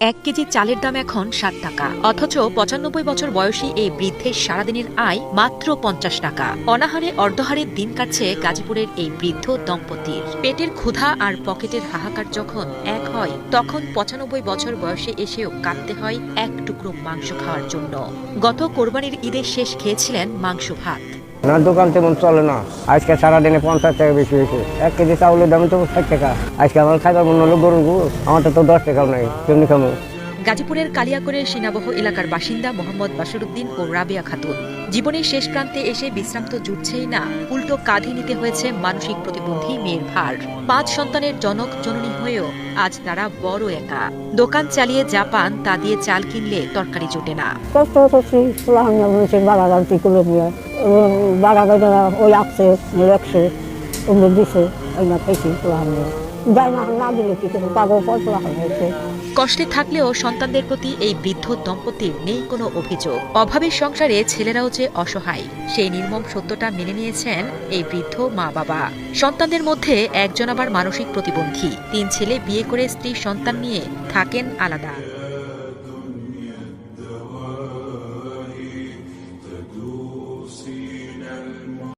এক কেজি চালের দাম এখন ষাট টাকা। অথচ পঁচানব্বই বছর বয়সী এই বৃদ্ধের সারাদিনের আয় মাত্র পঞ্চাশ টাকা। অনাহারে অর্ধহারে দিন কাটছে গাজীপুরের এই বৃদ্ধ দম্পতির। পেটের ক্ষুধা আর পকেটের হাহাকার যখন এক হয়, তখন পঁচানব্বই বছর বয়সে এসেও কাঁদতে হয় এক টুকরো মাংস খাওয়ার জন্য। গত কোরবানির ঈদের শেষ খেয়েছিলেন মাংস ভাত। না দোকান তেমন চলে না। আজকে সারাদিনে পঞ্চাশ টাকা বেশি হয়েছে। এক কেজি চাউলের দাম তো ষাট টাকা। আজকে আমার খাইবার মনে হলো গরুর গু আমারটা তো দশ টাকাও নাই কেমনি খামো। গাজীপুরের কালিয়াকৈরের সিনাবহ এলাকার বাসিন্দা মোহাম্মদ বাসরুদ্দিন ও রাবিয়া খাতুন। জীবনের শেষ প্রান্তে এসে বিশ্রাম তো জুটছেই না। উল্টো কাঁধে নিতে হয়েছে মানসিক প্রতিবন্ধী মেয়ের ভার। পাঁচ সন্তানের জনক জননী হয়েও আজ তারা বড় একা। দোকান চালিয়ে যা পান তা দিয়ে চাল কিনলে তরকারি জোটে না। কষ্ট নিয়ে বাগাগাইটা ওই আসছে লেখছে দিছে ওই না হয়েছে। কষ্টে থাকলেও সন্তানদের প্রতি এই বৃদ্ধ দম্পতির নেই কোনো অভিযোগ। অভাবের সংসারে ছেলেরাও যে অসহায়, সেই নির্মম সত্যটা মেনে নিয়েছেন এই বৃদ্ধ মা বাবা সন্তানদের মধ্যে একজন আবার মানসিক প্রতিবন্ধী। তিন ছেলে বিয়ে করে স্ত্রী সন্তান নিয়ে থাকেন আলাদা।